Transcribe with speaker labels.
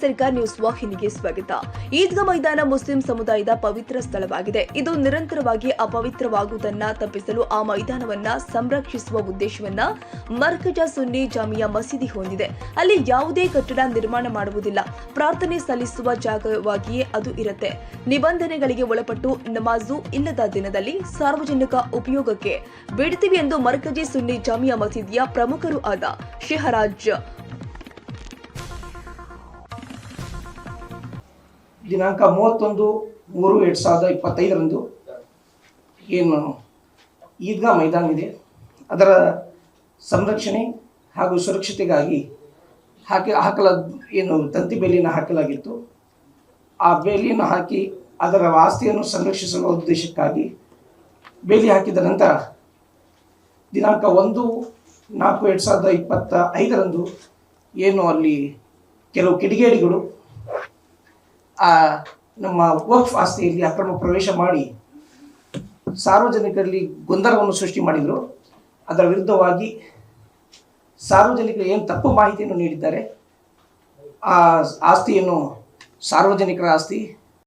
Speaker 1: ಸರ್ಕಾರ ನ್ಯೂಸ್ ವಾಹಿನಿಗೆ ಸ್ವಾಗತ. ಈದ್ಗಾ ಮೈದಾನ ಮುಸ್ಲಿಂ ಸಮುದಾಯದ ಪವಿತ್ರ ಸ್ಥಳವಾಗಿದೆ. ಇದು ನಿರಂತರವಾಗಿ ಅಪವಿತ್ರವಾಗುವುದನ್ನ ತಪ್ಪಿಸಲು ಆ ಮೈದಾನವನ್ನ ಸಂರಕ್ಷಿಸುವ ಉದ್ದೇಶವನ್ನ ಮರ್ಕಜ ಸುನ್ನಿ ಜಾಮಿಯಾ ಮಸೀದಿ ಹೊಂದಿದೆ. ಅಲ್ಲಿ ಯಾವುದೇ ಕಟ್ಟಡ ನಿರ್ಮಾಣ ಮಾಡುವುದಿಲ್ಲ. ಪ್ರಾರ್ಥನೆ ಸಲ್ಲಿಸುವ ಜಾಗವಾಗಿಯೇ ಅದು ಇರುತ್ತೆ. ನಿಬಂಧನೆಗಳಿಗೆ ಒಳಪಟ್ಟು ನಮಾಜು ಇಲ್ಲದ ದಿನದಲ್ಲಿ ಸಾರ್ವಜನಿಕ ಉಪಯೋಗಕ್ಕೆ ಬಿಡ್ತೀವಿ ಎಂದು ಮರ್ಕಜಿ ಸುನ್ನಿ ಜಾಮಿಯಾ ಮಸೀದಿಯ ಪ್ರಮುಖರು ಆದ ಶೆಹರಾಜ್
Speaker 2: ದಿನಾಂಕ ಮೂವತ್ತೊಂದು, ಮೂರು ಎರಡು ಸಾವಿರದ ಇಪ್ಪತ್ತೈದರಂದು ಏನು ಈದ್ಗಾ ಮೈದಾನ ಇದೆ. ಅದರ ಸಂರಕ್ಷಣೆ ಹಾಗೂ ಸುರಕ್ಷತೆಗಾಗಿ ಹಾಕಿ, ಹಾಕಲ, ಏನು ತಂತಿ ಬೇಲಿಯನ್ನು ಹಾಕಲಾಗಿತ್ತು. ಆ ಬೇಲಿಯನ್ನು ಹಾಕಿ ಅದರ ಆಸ್ತಿಯನ್ನು ಸಂರಕ್ಷಿಸುವ ಉದ್ದೇಶಕ್ಕಾಗಿ ಬೇಲಿ ಹಾಕಿದ ನಂತರ ದಿನಾಂಕ ಒಂದು, ನಾಲ್ಕು, ಎರಡು ಸಾವಿರದ ಇಪ್ಪತ್ತ ಐದರಂದು ಏನು ಅಲ್ಲಿ ಕೆಲವು ಕಿಡಿಗೇಡಿಗಳು ಆ, ನಮ್ಮ ವಕ್ಫ್ ಆಸ್ತಿಯಲ್ಲಿ ಅಕ್ರಮ ಪ್ರವೇಶ ಮಾಡಿ ಸಾರ್ವಜನಿಕರಲ್ಲಿ ಗೊಂದಲವನ್ನು ಸೃಷ್ಟಿ ಮಾಡಿದರು. ಅದರ ವಿರುದ್ಧವಾಗಿ ಸಾರ್ವಜನಿಕರು ಏನು ತಪ್ಪು ಮಾಹಿತಿಯನ್ನು ನೀಡಿದ್ದಾರೆ, ಆ ಆಸ್ತಿಯನ್ನು ಸಾರ್ವಜನಿಕರ ಆಸ್ತಿ